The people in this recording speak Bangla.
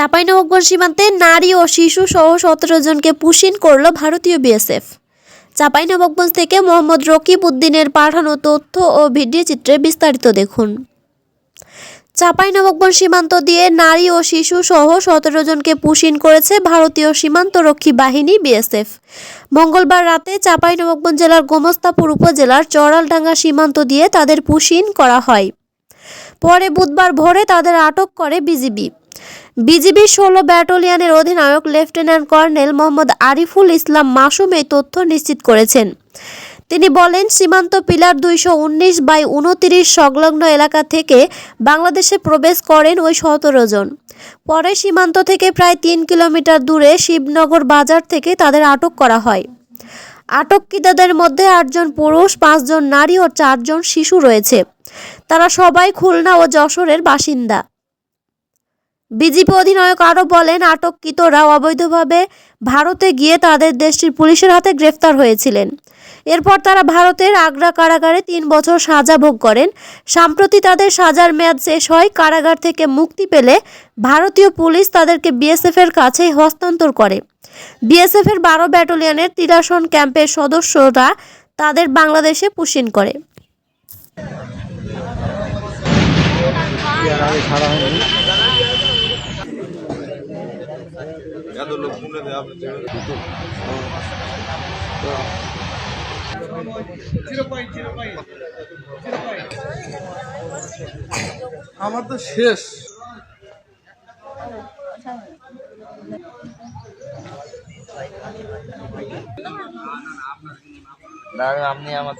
চাঁপাইনবাবগঞ্জ সীমান্তে নারী ও শিশু সহ সতেরো জনকে পুশিন করল ভারতীয় বিএসএফ। চাঁপাইনবাবগঞ্জ থেকে মোহাম্মদ রকিব উদ্দিনের পাঠানো তথ্য ও ভিডিও চিত্রে বিস্তারিত দেখুন। চাঁপাইনবাবগঞ্জ সীমান্ত দিয়ে নারী ও শিশু সহ সতেরো জনকে পুশিন করেছে ভারতীয় সীমান্তরক্ষী বাহিনী বিএসএফ। মঙ্গলবার রাতে চাঁপাইনবাবগঞ্জ জেলার গোমস্তাপুর উপজেলার চড়ালডাঙ্গা সীমান্ত দিয়ে তাদের পুশিন করা হয়। পরে বুধবার ভোরে তাদের আটক করে বিজিবি। বিজিবি ষোলো ব্যাটালিয়নের অধিনায়ক লেফটেন্যান্ট কর্নেল মোহাম্মদ আরিফুল ইসলাম মাসুম এই তথ্য নিশ্চিত করেছেন। তিনি বলেন, সীমান্ত পিলার দুইশো উনিশ বাই উনতিরিশ সংলগ্ন এলাকা থেকে বাংলাদেশে প্রবেশ করেন ওই সতেরো জন। পরে সীমান্ত থেকে প্রায় তিন কিলোমিটার দূরে শিবনগর বাজার থেকে তাদের আটক করা হয়। আটককৃতদের মধ্যে আটজন পুরুষ, পাঁচজন নারী ও চারজন শিশু রয়েছে। তারা সবাই খুলনা ও যশোরের বাসিন্দা। বিজেপি অধিনায়ক আরও বলেন, আটককৃতরা অবৈধভাবে ভারতে গিয়ে তাদের দেশটির পুলিশের হাতে গ্রেফতার হয়েছিলেন। এরপর তারা ভারতের আগ্রা কারাগারে তিন বছর সাজা ভোগ করেন। সম্প্রতি তাদের সাজার মেয়াদ শেষ হয়, কারাগার থেকে মুক্তি পেলে ভারতীয় পুলিশ তাদেরকে বিএসএফ এর কাছে হস্তান্তর করে। বিএসএফ এর বারো ব্যাটালিয়নের তিরাসন ক্যাম্পের সদস্যরা তাদের বাংলাদেশে পুশিন করে। এত লোক শুনে আপনি আমার তো শেষ। আপনি আমার